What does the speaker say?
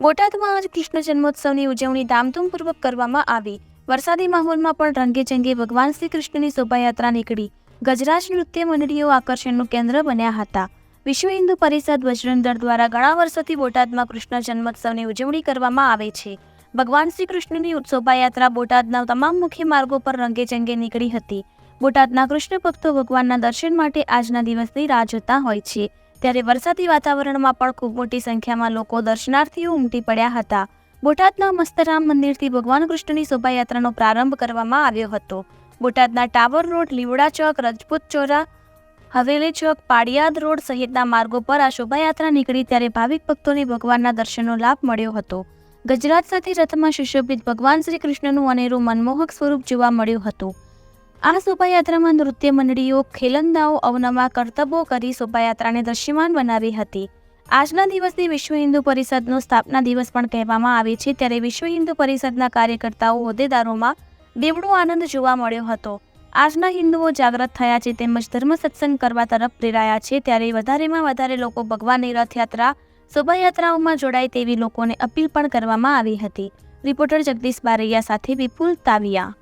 બોટાદમાં આજ કૃષ્ણ જન્મોત્સવની ઉજવણી ધામધૂમપૂર્વક કરવામાં આવી. વરસાદી માહોલમાં પણ રંગેચંગે ભગવાન શ્રી કૃષ્ણની શોભાયાત્રા નીકળી. ગજરાજ નૃત્ય મંડળીઓ આકર્ષણનું કેન્દ્ર બન્યા હતા. વિશ્વ હિન્દુ પરિષદ બજરંગ દ્વારા ઘણા વર્ષોથી બોટાદમાં કૃષ્ણ જન્મોત્સવની ઉજવણી કરવામાં આવે છે. ભગવાન શ્રી કૃષ્ણની શોભાયાત્રા બોટાદના તમામ મુખ્ય માર્ગો પર રંગેચંગે નીકળી હતી. બોટાદના કૃષ્ણ ભક્તો ભગવાનના દર્શન માટે આજના દિવસની રાહ જોતા હોય છે. ત્યારે વરસાદી વાતાવરણમાં પણ ખૂબ મોટી સંખ્યામાં લોકો દર્શનાર્થીઓ ઉમટી પડ્યા હતા. બોટાદના મસ્તરામ મંદિરથી ભગવાન કૃષ્ણની શોભાયાત્રાનો પ્રારંભ કરવામાં આવ્યો હતો. બોટાદના tower road, Livda Chowk, Rajput Chora, Haveli Chowk Padiyad road સહિતના માર્ગો પર આ શોભાયાત્રા નીકળી ત્યારે ભાવિક ભક્તોને ભગવાનના દર્શનનો લાભ મળ્યો હતો. ગજરાત સાથે રથમાં સુશોભિત ભગવાન શ્રી કૃષ્ણનું અનેરું મનમોહક સ્વરૂપ જોવા મળ્યું હતું. આ શોભાયાત્રામાં નૃત્ય મંડળીઓ, ખેલંદાઓ, અવનવા કરતબો કરી શોભાયાત્રાને દ્રશ્યમાન બનાવી હતી. આજના દિવસને વિશ્વ હિન્દુ પરિષદનો સ્થાપના દિવસ પણ કહેવામાં આવે છે. ત્યારે વિશ્વ હિન્દુ પરિષદના કાર્યકર્તાઓ, હોદ્દેદારોમાં બેવડો આનંદ જોવા મળ્યો હતો. આજના હિન્દુઓ જાગૃત થયા છે, તેમજ ધર્મ સત્સંગ કરવા તરફ પ્રેરાયા છે. ત્યારે વધારેમાં વધારે લોકો ભગવાનની રથયાત્રા, શોભાયાત્રાઓમાં જોડાય તેવી લોકોને અપીલ પણ કરવામાં આવી હતી. રિપોર્ટર જગદીશ બારૈયા સાથે વિપુલ તાવિયા.